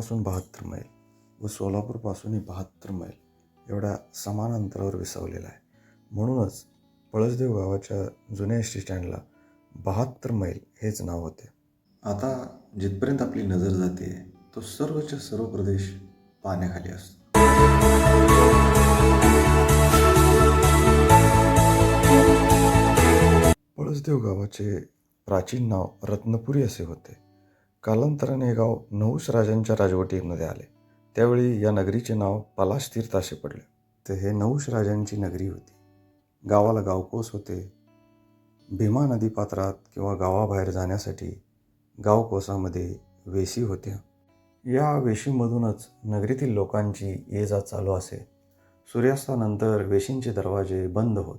पुण्यापासून बहात्तर मैल व सोलापूरपासूनही बहात्तर मैल एवढ्या समान अंतरावर विसावलेला आहे. म्हणूनच पळसदेव गावाच्या जुन्या एस टी स्टँडला बहात्तर मैल हेच नाव होते. आता जिथपर्यंत आपली नजर जाते तो सर्वच्या सर्व प्रदेश पाण्याखाली असतो. पळसदेव गावाचे प्राचीन नाव रत्नपुरी असे होते. कालांतराने हे गाव नहुष राजांच्या राजवटीमध्ये आले. त्यावेळी या नगरीचे नाव पलाश तीर्थ असे पडले. तर हे नहुष राजांची नगरी होती. गावाला गावकोस होते. भीमा नदी पात्रात किंवा गावाबाहेर जाण्यासाठी गावकोसामध्ये वेशी होत्या. या वेशीमधूनच नगरीतील लोकांची ये जा चालू असे. सूर्यास्तानंतर वेशींचे दरवाजे बंद होत.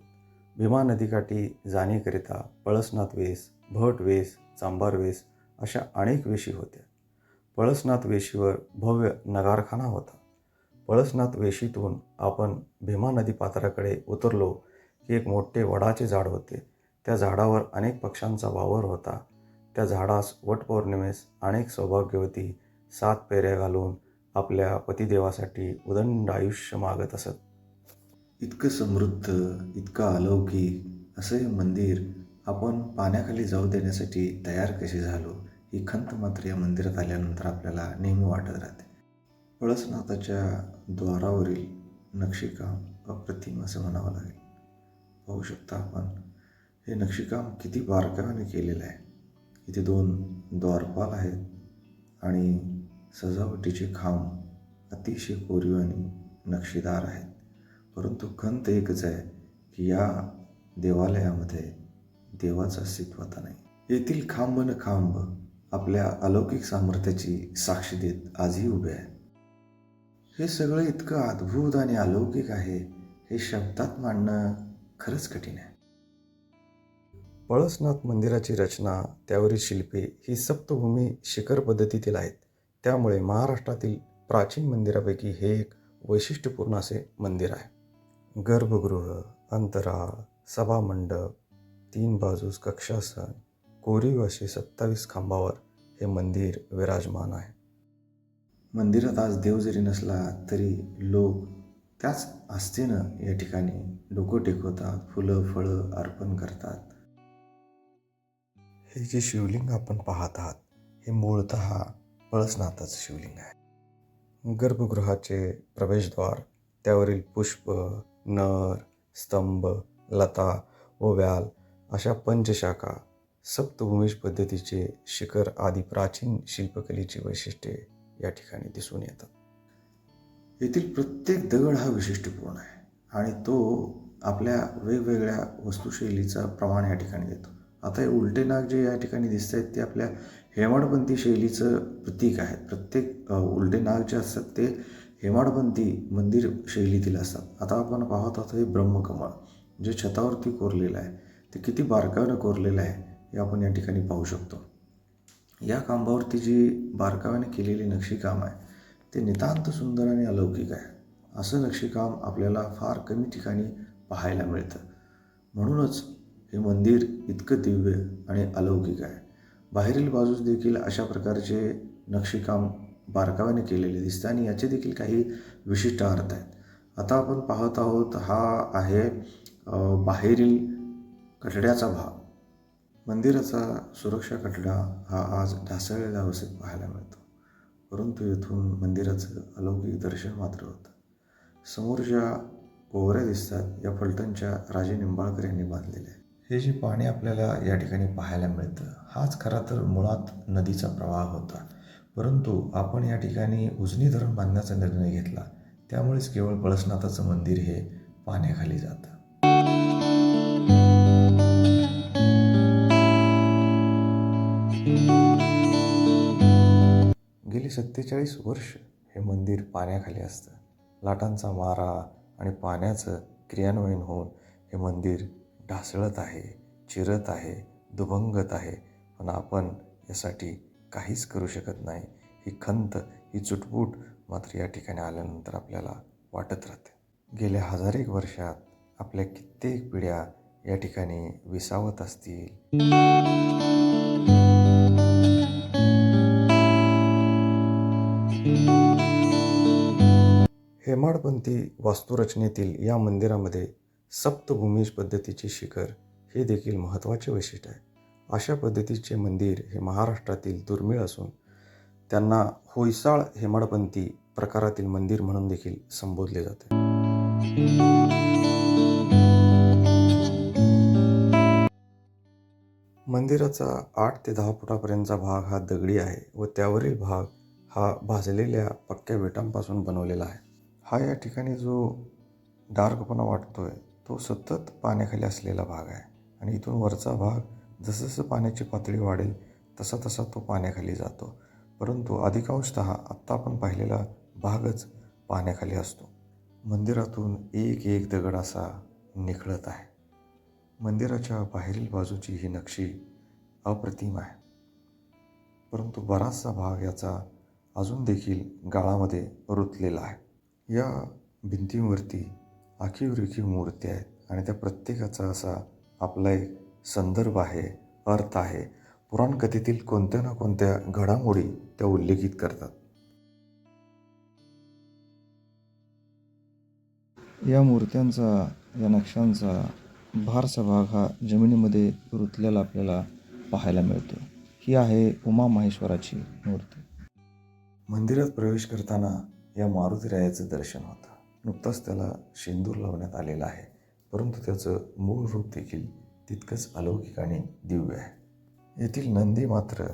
भीमा नदीकाठी जाणेकरिता पळसनाथ वेस भट वेस चांबार वेस अशा अनेक वेशी होत्या. पळसनाथ वेशीवर भव्य नगारखाना होता. पळसनाथ वेशीतून आपण भीमा नदी पात्राकडे उतरलो की एक मोठे वडाचे झाड होते. त्या झाडावर अनेक पक्ष्यांचा वावर होता. त्या झाडास वटपौर्णिमेस अनेक सौभाग्यवती सात पेऱ्या घालून आपल्या पतिदेवासाठी उदंड आयुष्य मागत असत. इतकं समृद्ध इतकं अलौकिक असं हे मंदिर आपण पाण्याखाली जाऊ देण्यासाठी तयार कसे झालो? ही खंत मात्र या मंदिरात आल्यानंतर आपल्याला नेहमी वाटत राहते. पळसनाथाच्या द्वारावरील नक्षीकाम अप्रतिम असं म्हणावं लागेल. पाहू शकता आपण हे नक्षीकाम किती बारकाव्याने केलेलं आहे. इथे दोन द्वारपाल आहेत आणि सजावटीचे खांब अतिशय कोरीव आणि नक्षीदार आहेत. परंतु खंत एकच आहे की या देवालयामध्ये देवाचं अस्तित्वता नाही. येथील खांब न खांब आपल्या अलौकिक सामर्थ्याची साक्ष देत आजही उभे आहे. हे सगळं इतकं अद्भुत आणि अलौकिक आहे हे शब्दात मांडणं खरंच कठीण आहे. पळसनाथ मंदिराची रचना त्यावरील शिल्पे ही सप्तभूमी शिखर पद्धतीतील आहेत. त्यामुळे महाराष्ट्रातील प्राचीन मंदिरापैकी हे एक वैशिष्ट्यपूर्ण असे मंदिर आहे. गर्भगृह अंतराळ सभामंडप तीन बाजूस कक्षासन कोरीव असे सत्तावीस खांबावर हे मंदिर विराजमान आहे. मंदिरात आज देव जरी नसला तरी लोक त्याच आस्थेनं या ठिकाणी डोकं टेकवतात फुलं फळं अर्पण करतात. हे जे शिवलिंग आपण पाहत आहात हे मूळत पळसनाथाचं शिवलिंग आहे. गर्भगृहाचे प्रवेशद्वार त्यावरील पुष्प नर स्तंभ लता व व्याल अशा पंचशाखा सप्तभूमेश पद्धतीचे शिखर आदी प्राचीन शिल्पकलेची वैशिष्ट्ये या ठिकाणी दिसून येतात. येथील प्रत्येक दगड हा वैशिष्ट्यपूर्ण आहे आणि तो आपल्या वेगवेगळ्या वस्तुशैलीचा प्रमाण या ठिकाणी देतो. आता हे उलटे नाग जे या ठिकाणी दिसत आहेत ते आपल्या हेमाडपंथी शैलीचं प्रतीक आहेत. प्रत्येक उलटे नाग जे असतात ते हेमाडपंथी मंदिर शैलीतील असतात. आता आपण पाहत आहोत हे ब्रह्मकमळ जे छतावरती कोरलेलं आहे. ते किती बारकावनं कोरलेलं आहे. हे आपण या ठिकाणी पाहू शकतो. या खांबावरती जी बारकाव्याने केलेली नक्षीकाम आहे ते नितांत सुंदर आणि अलौकिक आहे. असं नक्षीकाम आपल्याला फार कमी ठिकाणी पाहायला मिळतं. म्हणूनच हे मंदिर इतकं दिव्य आणि अलौकिक आहे. बाहेरील बाजूस देखील अशा प्रकारचे नक्षीकाम बारकाव्याने केलेले दिसतं आणि याचे देखील काही विशिष्ट अर्थ आहेत. आता आपण पाहत आहोत हा आहे बाहेरील कठड्याचा भाग. मंदिराचा सुरक्षा कठडा हा आज ढासळलेल्या अवस्थेत पाहायला मिळतो. परंतु येथून मंदिराचं अलौकिक दर्शन मात्र होतं. समोरच्या ओवऱ्या दिसतात या फलटणच्या राजे निंबाळकर यांनी बांधलेल्या हे जे पाणी आपल्याला या ठिकाणी पाहायला मिळतं हाच खरा तर मुळात नदीचा प्रवाह होता. परंतु आपण या ठिकाणी उजनी धरण बांधण्याचा निर्णय घेतला. त्यामुळेच केवळ पळसनाथाचं मंदिर हे पाण्याखाली जातं. सत्तेचाळीस वर्ष हे मंदिर पाण्याखाली असतं. लाटांचा मारा आणि पाण्याचं क्रियान्वयन होऊन हे मंदिर ढासळत आहे चिरत आहे दुभंगत आहे. पण आपण यासाठी काहीच करू शकत नाही. ही खंत ही चुटपूट मात्र या ठिकाणी आल्यानंतर आपल्याला वाटत राहते. गेल्या हजारेक वर्षात आपल्या कित्येक पिढ्या या ठिकाणी विसावत असतील. हेमाडपंथी वास्तुरचनेतील या मंदिरामध्ये सप्तभूमीज पद्धतीचे शिखर हे देखील महत्त्वाचे वैशिष्ट्य आहे. अशा पद्धतीचे मंदिर हे महाराष्ट्रातील दुर्मिळ असून त्यांना होयसाळ हेमाडपंथी प्रकारातील मंदिर म्हणून देखील संबोधले जाते. मंदिराचा आठ ते दहा फुटापर्यंतचा भाग हा दगडी आहे व त्यावरील भाग हा भाजलेल्या पक्क्या विटांपासून बनवलेला आहे. हा या ठिकाणी जो डार्कपणा वाटतो आहे तो सतत पाण्याखाली असलेला भाग आहे. आणि इथून वरचा भाग जसजसं पाण्याची पातळी वाढेल तसा तसा तो पाण्याखाली जातो. परंतु अधिकांशतः आत्ता आपण पाहिलेला भागच पाण्याखाली असतो. मंदिरातून एक एक दगड असा निखळत आहे. मंदिराच्या बाहेरील बाजूची ही नक्षी अप्रतिम आहे. परंतु बराचसा भाग याचा अजून देखील गाळामध्ये रुतलेला आहे. या भिंतींवरती आखीव रेखीव मूर्ती आहेत आणि त्या प्रत्येकाचा असा आपला एक संदर्भ आहे अर्थ आहे. पुराणकथेतील कोणत्या ना कोणत्या घडामोडी त्या उल्लेखित करतात. या मूर्त्यांचा या नक्षांचा भारसा भाग हा जमिनीमध्ये रुतलेला आपल्याला पाहायला मिळतो. ही आहे उमा माहेश्वराची मूर्ती. मंदिरात प्रवेश करताना या मारुतीरायाचं दर्शन होतं. नुकताच त्याला शेंदूर लावण्यात आलेला आहे. परंतु त्याचं मूळ रूप देखील तितकंच अलौकिक आणि दिव्य आहे. येथील नंदी मात्र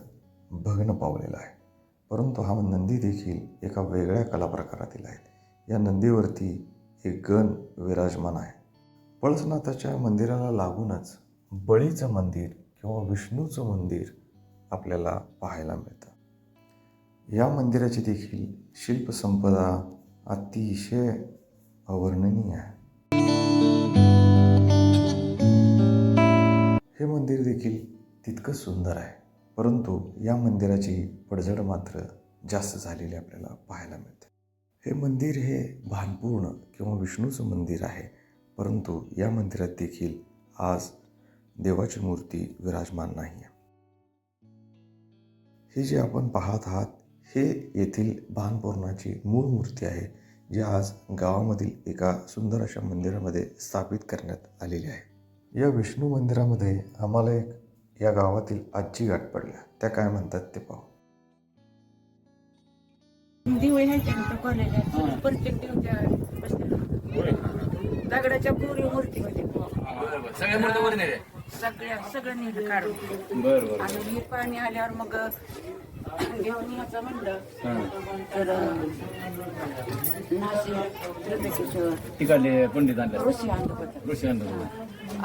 भग्न पावलेला आहे. परंतु हा नंदी देखील एका वेगळ्या कला प्रकारातील आहे. या नंदीवरती एक गण विराजमान आहे. पळसनाथाच्या मंदिराला लागूनच बळीचं मंदिर किंवा विष्णूचं मंदिर आपल्याला पाहायला मिळतं. या मंदिराची देखील शिल्पसंपदा अतिशय अवर्णनीय आहे. हे मंदिर देखील तितकंच सुंदर आहे परंतु या मंदिराची पडझड मात्र जास्त झालेली आपल्याला पाहायला मिळते. हे मंदिर हे भानपूर्ण किंवा विष्णूचं मंदिर आहे परंतु या मंदिरात देखील आज देवाची मूर्ती विराजमान नाही आहे हे जे आपण पाहत आहात हे येथील भानपूर्णाची मूळ मूर्ती आहे जी आज गावामधील एका सुंदर अशा मंदिरामध्ये स्थापित करण्यात आलेली आहे. या विष्णू मंदिरामध्ये आम्हाला एक या गावातील आजी गाठ पडल्या. त्या काय म्हणतात ते पाहू. दिवळी ह्याच्या नंतर कॉलेजात प्रत्येक दिवच्या बसलेलं दगडाच्या पुरी मूर्ती होती सगळ्या सगळं नीट काढून बर बर. आणि हे पाणी आल्यावर मग घेऊन यायचं म्हणलं तर नाशिक त्र्यंबकेश्वर तिकडले पंडित आणले. ऋषी आणलं होतं ऋषी आणले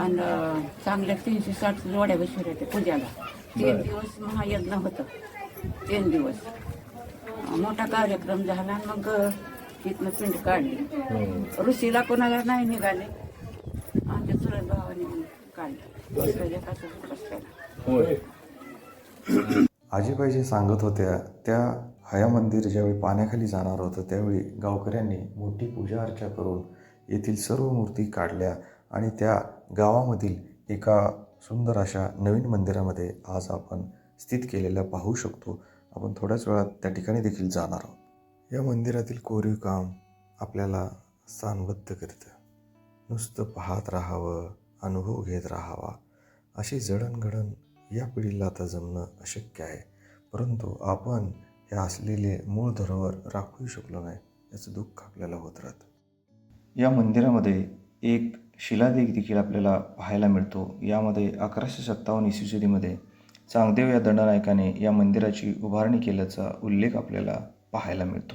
आणि चांगल्या तीनशे साठ जोड्या बसवल्या होत्या पूजाला. तीन दिवस महायज्ञ होतं. तीन दिवस. मोठा कार्यक्रम झाला आणि मग तिथनं पिंड काढली. ऋषीला कोणाला नाही निघाले. काढलं. आजीबाई सांगत होत्या त्या हया मंदिर ज्यावेळी पाण्याखाली जाणार होतं त्यावेळी गावकऱ्यांनी मोठी पूजा अर्चा करून येथील सर्व मूर्ती काढल्या आणि त्या गावामधील एका सुंदर अशा नवीन मंदिरामध्ये आज आपण स्थित केलेल्या पाहू शकतो. आपण थोड्याच वेळात त्या ठिकाणी देखील जाणार आहोत. या मंदिरातील कोरीव काम आपल्याला स्थानबद्ध करतं. नुसतं पाहत राहावं. अनुभव घेत राहावा. अशी जडणघडण या पिढीला आता जमणं अशक्य आहे. परंतु आपण हे असलेले मूळ धरोहर राखूही शकलो नाही याचं दुःख आपल्याला होत राहतं. या मंदिरामध्ये एक शिलालेख देखील आपल्याला पाहायला मिळतो. यामध्ये अकराशे सत्तावन्न इसवीसदीमध्ये चांगदेव या दंडनायकाने या मंदिराची उभारणी केल्याचा उल्लेख आपल्याला पाहायला मिळतो.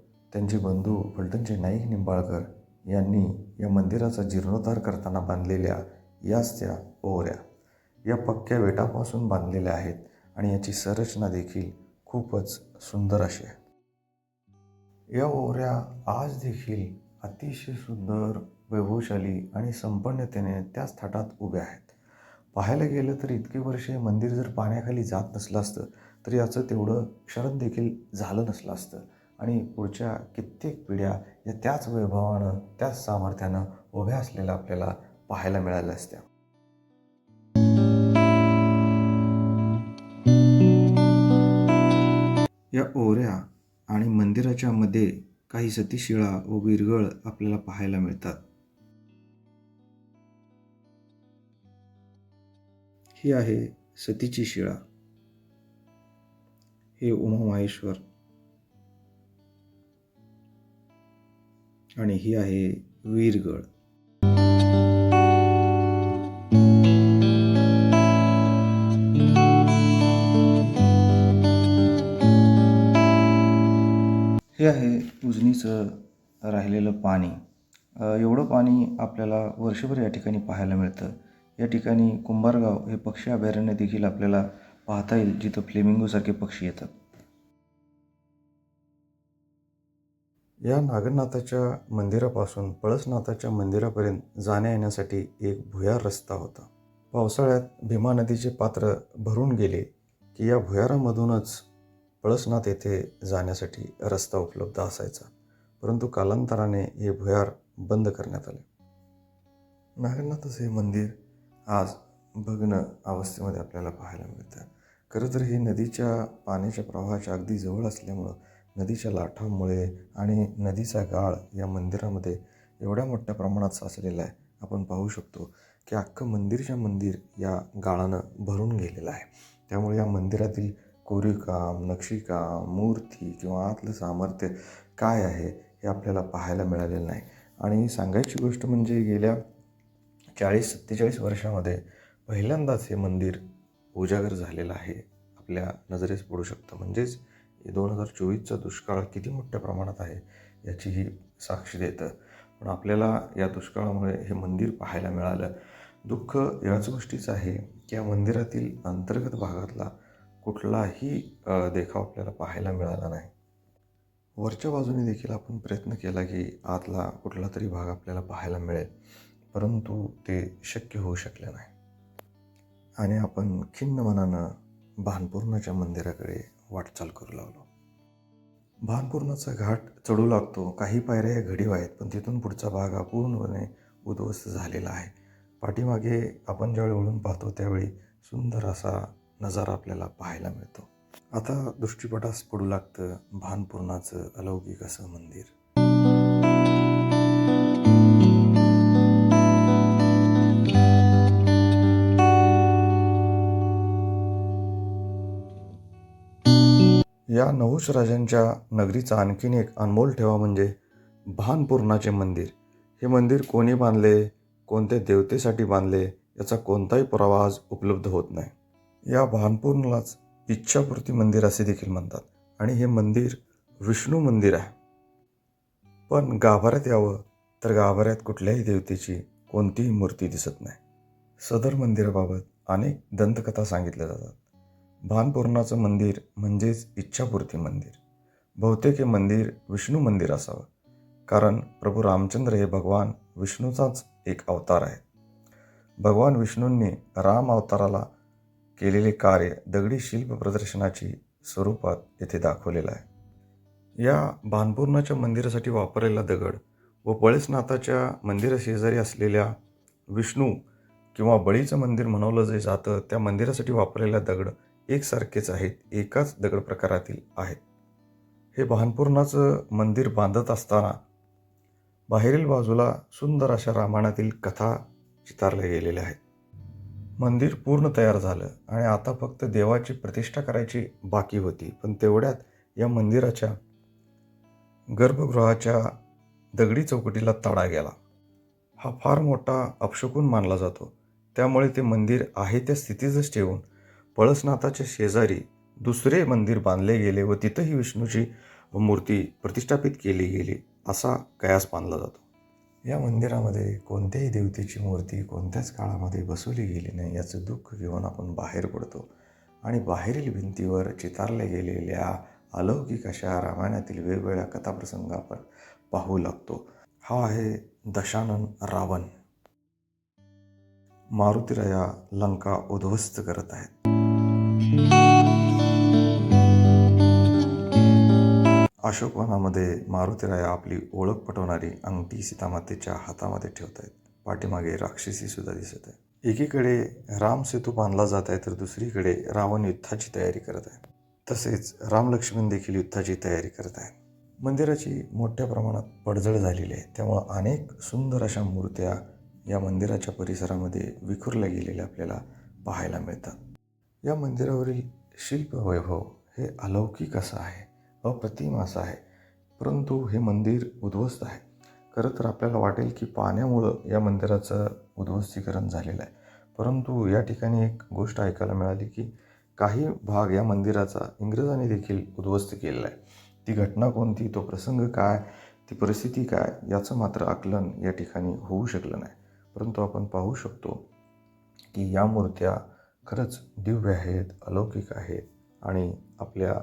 त्यांचे बंधू फलटणचे नाईक निंबाळकर यांनी या मंदिराचा जीर्णोद्धार करताना बांधलेल्या याच त्या ओवऱ्या. या पक्क्या वेटापासून बांधलेल्या आहेत आणि याची संरचना देखील खूपच सुंदर अशी आहे. या ओवऱ्या आज देखील अतिशय सुंदर वैभवशाली आणि संपन्नतेने त्याच थाटात उभ्या आहेत. पाहायला गेलं तर इतकी वर्षे मंदिर जर पाण्याखाली जात नसलं असतं तर याचं तेवढं क्षरण देखील झालं नसलं असतं. आणि पुढच्या कित्येक पिढ्या या त्याच वैभवानं त्याच सामर्थ्यानं उभ्या असलेल्या आपल्याला पाहायला मिळाल्या असत्या. या ओऱ्या आणि मंदिराच्या मध्ये काही सतीशिळा व विरगळ आपल्याला पाहायला मिळतात. ही आहे सतीची शिळा. हे उमा माहेश्वर आणि ही आहे वीरगळ. हे आहे उजनीचं राहिलेलं पाणी. एवढं पाणी आपल्याला वर्षभर या ठिकाणी पाहायला मिळतं. या ठिकाणी कुंभारगाव हे पक्षी अभयारण्य देखील आपल्याला पाहता येईल जिथं फ्लेमिंगोसारखे पक्षी येतात. या नागनाथाच्या मंदिरापासून पळसनाथाच्या मंदिरापर्यंत जाण्या येण्यासाठी एक भुयार रस्ता होता. पावसाळ्यात भीमा नदीचे पात्र भरून गेले की या भुयारामधूनच पळसनाथ येथे जाण्यासाठी रस्ता उपलब्ध असायचा. परंतु कालांतराने हे भुयार बंद करण्यात आले. नागनाथचं हे मंदिर आज भग्न अवस्थेमध्ये आपल्याला पाहायला मिळतं खरं तर हे नदीच्या पाण्याच्या प्रवाहाच्या अगदी जवळ असल्यामुळं नदीच्या लाटांमुळे आणि नदीचा गाळ या मंदिरामध्ये एवढ्या मोठ्या प्रमाणात साचलेला आहे. आपण पाहू शकतो की अख्खं मंदिरच्या मंदिर या गाळानं भरून गेलेलं आहे. त्यामुळे या मंदिरातील कोरीवकाम नक्षीकाम मूर्ती किंवा आतलं सामर्थ्य काय आहे हे आपल्याला पाहायला मिळालेलं नाही. आणि सांगायची गोष्ट म्हणजे गेल्या चाळीस सत्तेचाळीस वर्षामध्ये पहिल्यांदाच हे मंदिर उजागर झालेलं आहे. आपल्या नजरेस पडू शकतं. म्हणजेच दोन हजार चोवीसचा दुष्काळ किती मोठ्या प्रमाणात आहे याची ही साक्ष देतं. पण आपल्याला या दुष्काळामुळे हे मंदिर पाहायला मिळालं. दुःख याच गोष्टीचं आहे की या मंदिरातील अंतर्गत भागातला कुठलाही देखाव आपल्याला पाहायला मिळाला नाही. वरच्या बाजूने देखील आपण प्रयत्न केला की आतला कुठला तरी भाग आपल्याला पाहायला मिळेल परंतु ते शक्य होऊ शकले नाही. आणि आपण खिन्न मनानं भानपूर्णाच्या मंदिराकडे वाटचाल करू लागलो. भानपूर्णाचा घाट चढू लागतो. काही पायऱ्या या घडीव आहेत पण तिथून पुढचा भाग हा पूर्णपणे उद्ध्वस्त झालेला आहे. पाठीमागे आपण ज्यावेळी वळून पाहतो त्यावेळी सुंदर असा नजारा आपल्याला पाहायला मिळतो. आता दृष्टीपटास पडू लागतं भानपूर्णाचं अलौकिक असं मंदिर. या नहुष राजांच्या नगरीचा आणखीन एक अनमोल ठेवा म्हणजे भानपूर्णाचे मंदिर. हे मंदिर कोणी बांधले कोणत्या देवतेसाठी बांधले याचा कोणताही पुरावा आज उपलब्ध होत नाही. या भानपूर्णालाच इच्छापूर्ती मंदिर असे देखील म्हणतात आणि हे मंदिर विष्णू मंदिर आहे. पण गाभाऱ्यात यावं तर गाभाऱ्यात कुठल्याही देवतेची कोणतीही मूर्ती दिसत नाही. सदर मंदिराबाबत अनेक दंतकथा सांगितल्या जातात. भानपूर्णाचं मंदिर म्हणजेच इच्छापूर्ती मंदिर. बहुतेक हे मंदिर विष्णू मंदिर असावं कारण प्रभू रामचंद्र हे भगवान विष्णूचाच एक अवतार आहे भगवान विष्णूंनी राम अवताराला केलेले कार्य दगडी शिल्प प्रदर्शनाची स्वरूपात येथे दाखवलेलं आहे. या भानपूर्णाच्या मंदिरासाठी वापरलेला दगड व पळसनाथाच्या मंदिराशेजारी असलेल्या विष्णू किंवा बळीचं मंदिर म्हणवलं जे जातं त्या मंदिरासाठी वापरलेला दगड एकसारखेच आहेत एकाच दगड प्रकारातील आहेत. हे भानपूर्णाचं मंदिर बांधत असताना बाहेरील बाजूला सुंदर अशा रामायणातील कथा चितारल्या गेलेल्या आहेत. मंदिर पूर्ण तयार झालं आणि आता फक्त देवाची प्रतिष्ठा करायची बाकी होती पण तेवढ्यात या मंदिराच्या गर्भगृहाच्या दगडी चौकटीला तडा गेला. हा फार मोठा अपशकून मानला जातो. त्यामुळे ते मंदिर आहे त्या स्थितीतच ठेवून पळसनाथाच्या शेजारी दुसरे मंदिर बांधले गेले व तिथंही विष्णूची मूर्ती प्रतिष्ठापित केली गेली असा कयास मानला जातो. या मंदिरामध्ये कोणत्याही देवतेची मूर्ती कोणत्याच काळामध्ये बसवली गेली नाही याचं दुःख घेऊन आपण बाहेर पडतो आणि बाहेरील भिंतीवर चितारल्या गेलेल्या अलौकिक अशा रामायणातील वेगवेगळ्या कथाप्रसंग आपण पाहू लागतो. हा आहे दशानन रावण. मारुतीराया लंका उद्ध्वस्त करत आहेत. अशोकवनामध्ये मारुतीराया आपली ओळख पटवणारी अंगठी सीतामातेच्या हातामध्ये ठेवत आहेत पाठीमागे राक्षसी सुद्धा दिसत आहे. एकीकडे राम सेतू बांधला जात आहे तर दुसरीकडे रावण युद्धाची तयारी करत आहे. तसेच रामलक्ष्मण देखील युद्धाची तयारी करत आहेत. मंदिराची मोठ्या प्रमाणात पडझड झालेली आहे. त्यामुळं अनेक सुंदर अशा मूर्त्या या मंदिराच्या परिसरामध्ये विखुरल्या गेलेल्या आपल्याला पाहायला मिळतात. या मंदिरावरील शिल्पवैभव हे अलौकिक असं आहे अप्रतिम असं आहे. परंतु हे मंदिर उद्ध्वस्त आहे. खरं तर आपल्याला वाटेल की पाण्यामुळं या मंदिराचं उद्ध्वस्तीकरण झालेलं आहे. परंतु या ठिकाणी एक गोष्ट ऐकायला मिळाली की काही भाग या मंदिराचा इंग्रजांनी देखील उद्ध्वस्त केलेला आहे. ती घटना कोणती तो प्रसंग काय ती परिस्थिती काय याचं मात्र आकलन या ठिकाणी होऊ शकलं नाही. परंतु आपण पाहू शकतो की या मूर्त्या खरंच दिव्य आहेत अलौकिक आहेत आणि आपल्या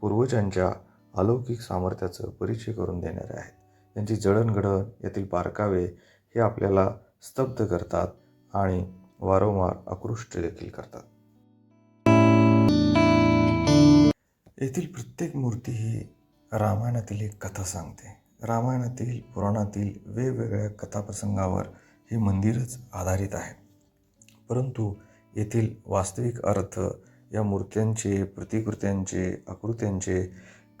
पूर्वजांच्या अलौकिक सामर्थ्याचं परिचय करून देणारे आहेत. त्यांची जडणघडण यातील बारकावे हे आपल्याला स्तब्ध करतात आणि वारंवार आकृष्ट देखील करतात. येथील प्रत्येक मूर्ती ही रामायणातील एक कथा सांगते. रामायणातील पुराणातील वेगवेगळ्या कथाप्रसंगावर हे मंदिरच आधारित आहे. परंतु येथील वास्तविक अर्थ या मूर्त्यांचे प्रतिकृत्यांचे आकृत्यांचे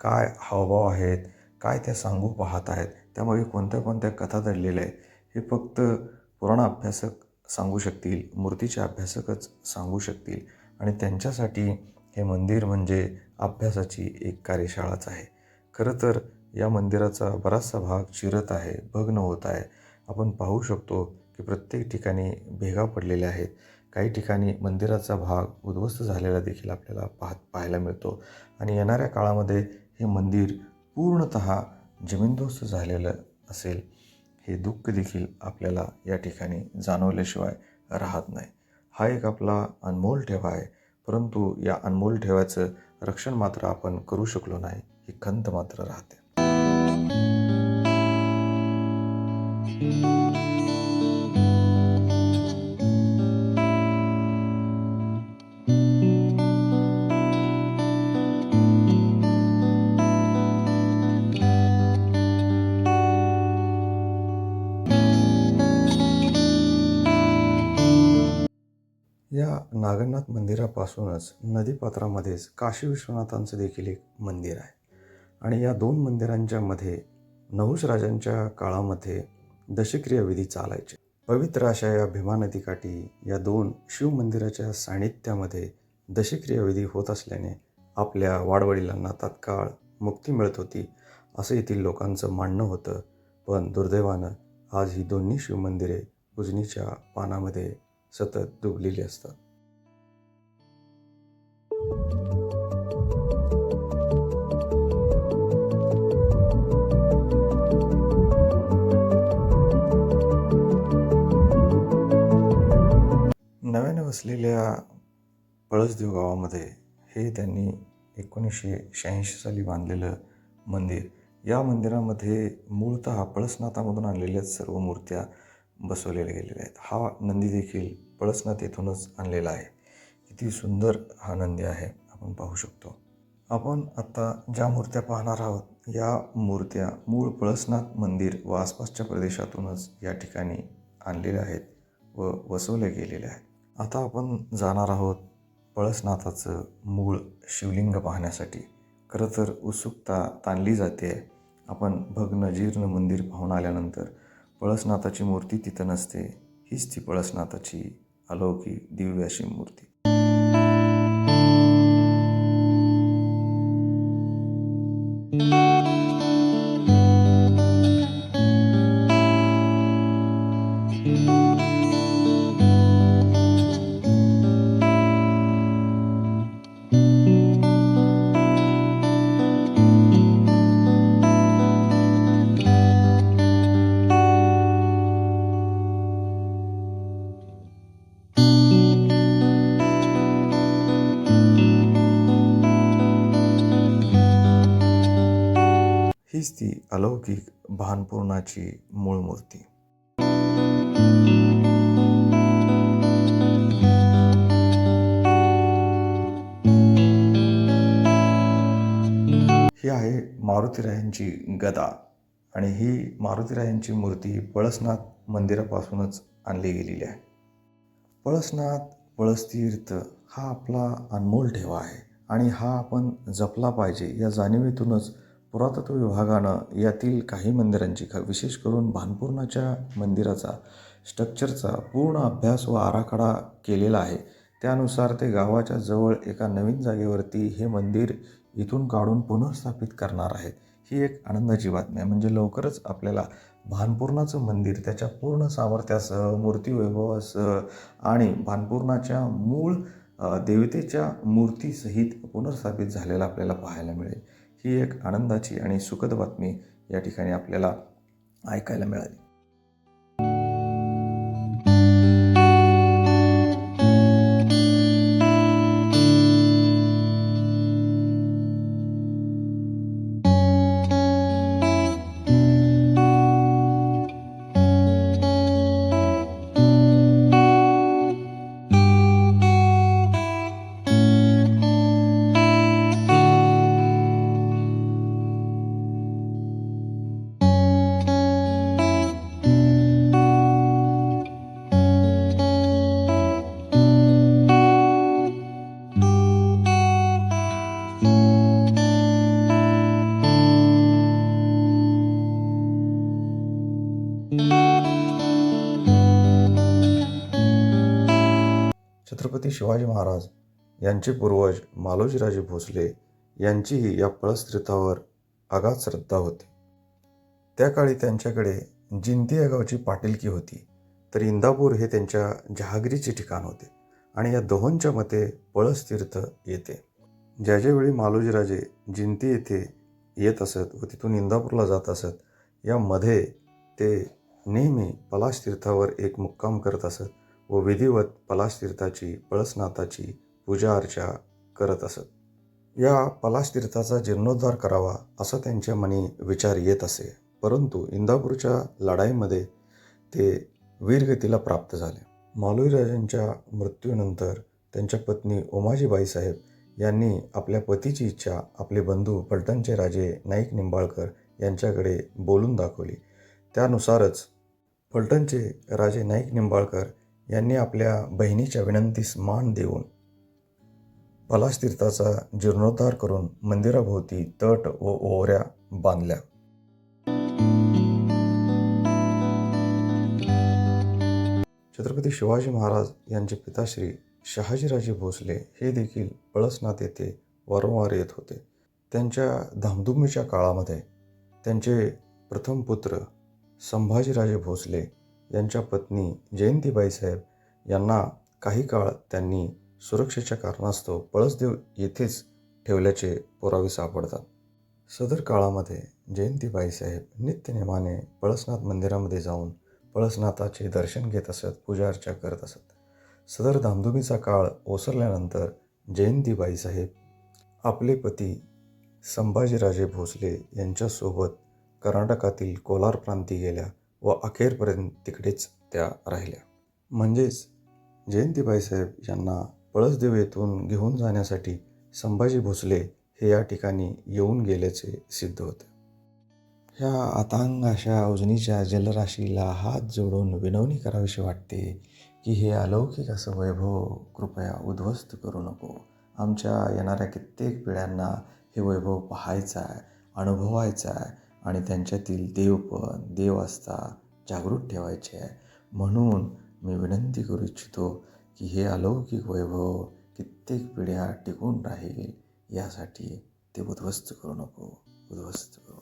काय हावभाव आहेत काय त्या सांगू पाहत आहेत त्यामागे कोणत्या कोणत्या कथा दडलेल्या आहेत हे फक्त पुराण अभ्यासक सांगू शकतील मूर्तीचे अभ्यासकच सांगू शकतील. आणि त्यांच्यासाठी हे मंदिर म्हणजे अभ्यासाची एक कार्यशाळाच आहे. खरं तर या मंदिराचा बराचसा भाग चिरत आहे भग्न होत आहे. आपण पाहू शकतो की प्रत्येक ठिकाणी भेगा पडलेल्या आहेत. काही ठिकाणी मंदिराचा भाग उद्ध्वस्त झालेला देखील आपल्याला पाह पाहायला मिळतो. आणि येणाऱ्या काळामध्ये हे मंदिर पूर्णत जमीनदोस्त झालेलं असेल हे दुःख देखील आपल्याला या ठिकाणी जाणवल्याशिवाय राहत नाही. हा एक आपला अनमोल ठेवा आहे. परंतु या अनमोल ठेवाचं रक्षण मात्र आपण करू शकलो नाही ही खंत मात्र राहते. नागनाथ मंदिरापासूनच नदीपात्रामध्येच काशी विश्वनाथांचं देखील एक मंदिर आहे. आणि या दोन मंदिरांच्या मध्ये नहुष राजांच्या काळामध्ये दशक्रिया विधी चालायचे. पवित्र अशा या भीमा नदीकाठी या दोन शिवमंदिराच्या सान्निध्यामध्ये दशक्रियाविधी होत असल्याने आपल्या वाडवडिलांना तात्काळ मुक्ती मिळत होती असं येथील लोकांचं मानणं होतं. पण दुर्दैवानं आज ही दोन्ही शिवमंदिरे उजनीच्या पानामध्ये सतत डुबलेली असतात. नव्याने वसलेल्या पळसदेव गावामध्ये हे त्यांनी एकोणीसशे शहाऐंशी साली बांधलेलं मंदिर. या मंदिरामध्ये मूळतः पळसनाथामधून आणलेल्या सर्व मूर्त्या बसवलेल्या गेलेल्या आहेत. हा नंदी देखील पळसनाथ येथूनच आणलेला आहे. किती सुंदर हा नंदी आहे आपण पाहू शकतो. आपण आत्ता ज्या मूर्त्या पाहणार आहोत या मूर्त्या मूळ पळसनाथ मंदिर व आसपासच्या प्रदेशातूनच या ठिकाणी आणलेल्या आहेत व वसवल्या गेलेल्या आहेत. आता आपण जाणार आहोत पळसनाथाचं मूळ शिवलिंग पाहण्यासाठी. खरं तर उत्सुकता ताणली जाते. आपण भग्न जीर्ण मंदिर पाहून आल्यानंतर पळसनाथाची मूर्ती तिथं नसते. हीच ती पळसनाथाची अलौकिक दिव्य अशी मूर्ती. हीच ती अलौकिक भानपूर्णाची मूळ मूर्ती. ही आहे मारुतीरायांची गदा आणि ही मारुतीरायांची मूर्ती पळसनाथ मंदिरापासूनच आणली गेलेली आहे. पळसनाथ पळसतीर्थ हा आपला अनमोल ठेवा आहे आणि हा आपण जपला पाहिजे या जाणिवेतूनच पुरातत्व विभागानं यातील काही मंदिरांची ख विशेष करून भानपूर्णाच्या मंदिराचा स्ट्रक्चरचा पूर्ण अभ्यास व आराखडा केलेला आहे. त्यानुसार ते गावाच्या जवळ एका नवीन जागेवरती हे मंदिर इथून काढून पुनर्स्थापित करणार आहेत. ही एक आनंदाची बातमी आहे. म्हणजे लवकरच आपल्याला भानपूर्णाचं मंदिर त्याच्या पूर्ण सामर्थ्यासह मूर्ती वैभवासह आणि भानपूर्णाच्या मूळ देवतेच्या मूर्तीसहित पुनर्स्थापित झालेला आपल्याला पाहायला मिळेल. ही एक आनंदाची आणि सुखद बातमी या ठिकाणी आपल्याला ऐकायला मिळाली. शिवाजी महाराज यांचे पूर्वज मालोजीराजे भोसले यांचीही या पळसतीर्थावर आगाध श्रद्धा होती. त्या काळी त्यांच्याकडे जिंती या गावची पाटीलकी होती. तर इंदापूर हे त्यांच्या जहागिरीचे ठिकाण होते आणि या दोहोंच्या मते पळसतीर्थ येते. ज्या ज्यावेळी मालोजीराजे जिंती येथे येत असत व तिथून इंदापूरला जात असत यामध्ये ते नेहमी पलाश तीर्थावर एक मुक्काम करत असत. व विधिवत पलाश तीर्थाची पळसनाथाची पूजा अर्चा करत असत. या पलाश तीर्थाचा जीर्णोद्धार करावा असा त्यांच्या मनी विचार येत असे. परंतु इंदापूरच्या लढाईमध्ये ते वीरगतीला प्राप्त झाले. मालोजीराजांच्या मृत्यूनंतर त्यांच्या पत्नी उमाजीबाई साहेब यांनी आपल्या पतीची इच्छा आपले बंधू पलटणचे राजे नाईक निंबाळकर यांच्याकडे बोलून दाखवली. त्यानुसारच फलटणचे राजे नाईक निंबाळकर यांनी आपल्या बहिणीच्या विनंतीस मान देऊन पलाश तीर्थाचा जीर्णोद्धार करून मंदिराभोवती तट व ओवऱ्या बांधल्या. छत्रपती शिवाजी महाराज यांचे पिताश्री शहाजीराजे भोसले हे देखील पळसनाथ येथे वारंवार येत होते. त्यांच्या धामधुमीच्या काळामध्ये त्यांचे प्रथम पुत्र संभाजीराजे भोसले यांच्या पत्नी जयंतीबाई साहेब यांना काही काळ त्यांनी सुरक्षेच्या कारणास्तव पळसदेव येथेच ठेवल्याचे पुरावे सापडतात. सदर काळामध्ये जयंतीबाई साहेब नित्यनेमाने पळसनाथ मंदिरामध्ये जाऊन पळसनाथाचे दर्शन घेत असत पूजा अर्चा करत असत. सदर धामधुमीचा काळ ओसरल्यानंतर जयंतीबाई साहेब आपले पती संभाजीराजे भोसले यांच्यासोबत कर्नाटकातील कोलार प्रांती गेल्या. व अखेरपर्यंत तिकडेच त्या राहिल्या. म्हणजेच जयंतीबाई साहेब यांना पळसदेव येथून घेऊन जाण्यासाठी संभाजी भोसले हे या ठिकाणी येऊन गेल्याचे सिद्ध होते. ह्या आतांग अशा उजनीच्या जलराशीला हात जोडून विनवणी करावीशी वाटते की हे अलौकिक असं वैभव कृपया उद्ध्वस्त करू नको. आमच्या येणाऱ्या कित्येक पिढ्यांना हे वैभव पाहायचं आहे अनुभवायचं आहे आणि त्यांच्यातील देवपण देव जागृत ठेवायचे आहे. म्हणून मी विनंती करू इच्छितो की हे अलौकिक वैभव कित्येक पिढ्या टिकून राहील यासाठी ते उद्ध्वस्त करू नको उद्ध्वस्त करू.